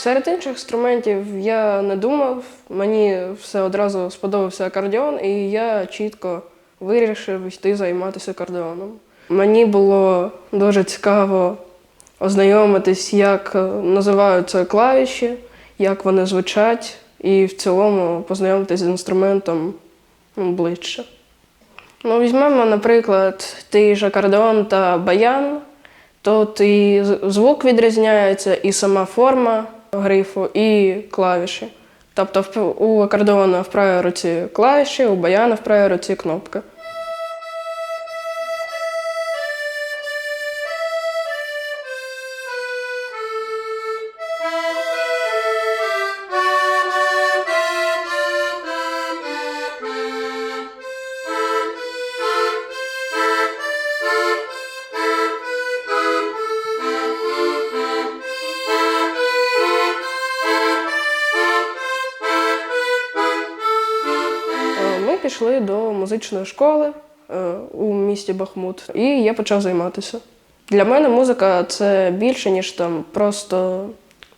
Серед інших інструментів я не думав. Мені все одразу сподобався акордеон, і я чітко вирішив йти займатися акордеоном. Мені було дуже цікаво ознайомитись, як е, називаються клавіші, як вони звучать, і в цілому познайомитись з інструментом ближче. Ну, візьмемо, наприклад, той ж акордеон та баян. Тут і звук відрізняється, і сама форма грифу, і клавіші. Тобто у акордеона в правій руці клавіші, у баяна в правій руці кнопка. Пішли до музичної школи е, у місті Бахмут, і я почав займатися. Для мене музика це більше, ніж там просто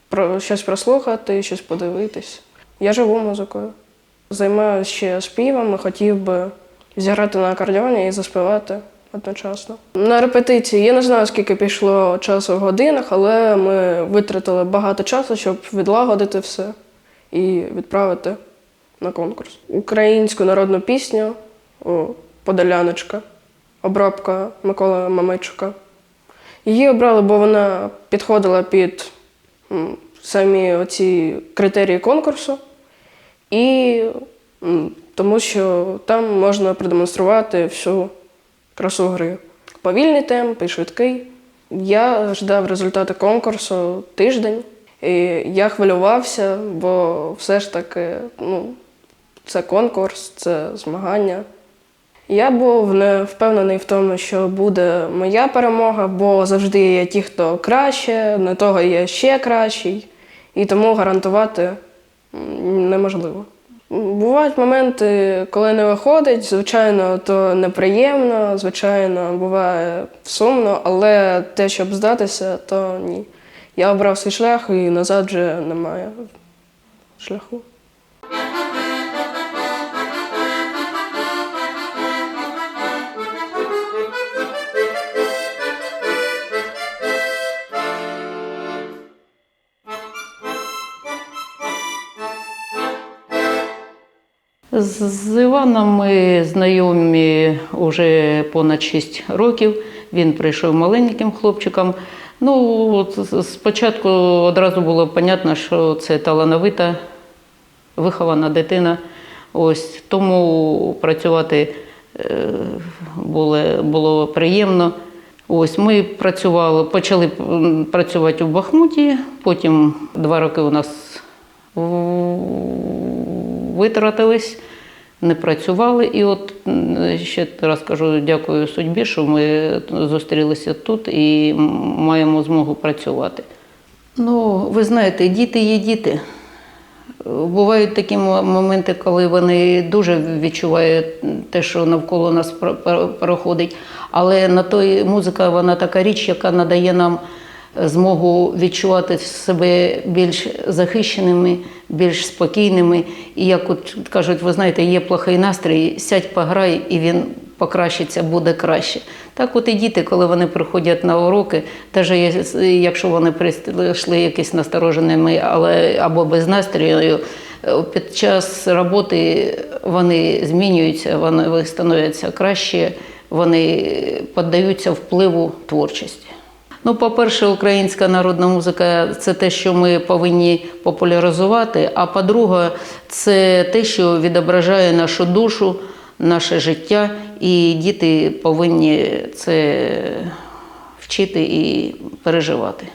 про щось прослухати, щось подивитись. Я живу музикою. Займаюся ще співом хотів би зіграти на акордеоні і заспівати одночасно. На репетиції я не знаю, скільки пішло часу в годинах, але ми витратили багато часу, щоб відлагодити все і відправити на конкурс. Українську народну пісню о, Подоляночка, обробка Миколи Мамичука. Її обрали, бо вона підходила під самі оці критерії конкурсу, і тому що там можна продемонструвати всю красу гри. Повільний темп і швидкий. Я ждав результати конкурсу тиждень, і я хвилювався, бо все ж таки ну, це конкурс, це змагання. Я був не впевнений в тому, що буде моя перемога, бо завжди є ті, хто краще, на того є ще кращий, і тому гарантувати неможливо. Бувають моменти, коли не виходить, звичайно, то неприємно, звичайно, буває сумно, але те, щоб здатися, то ні. Я обрав свій шлях і назад вже немає шляху. З Іваном ми знайомі вже понад 6 років. Він прийшов маленьким хлопчиком. Ну, от спочатку одразу було зрозуміло, що це талановита, вихована дитина. Ось тому працювати е, було, було приємно. Ось ми працювали, почали працювати у Бахмуті, потім два роки у нас витратились, не працювали. І от ще раз кажу, дякую судьбі, що ми зустрілися тут і маємо змогу працювати. Ну, ви знаєте, діти є діти. Бувають такі моменти, коли вони дуже відчувають те, що навколо нас про- про- проходить. Але на той музика вона така річ, яка надає нам змогу відчувати себе більш захищеними, більш спокійними. І як от кажуть, ви знаєте, є плохий настрій, сядь пограй, і він покращиться, буде краще. Так от і діти, коли вони приходять на уроки, навіть якщо вони прийшли якісь настороженими, але або без настрою, е, під час роботи вони змінюються, вони становляться краще, вони піддаються впливу творчості. Ну, по-перше, українська народна музика це те, що ми повинні популяризувати. А по-друге, це те, що відображає нашу душу, наше життя, і діти повинні це вчити і переживати.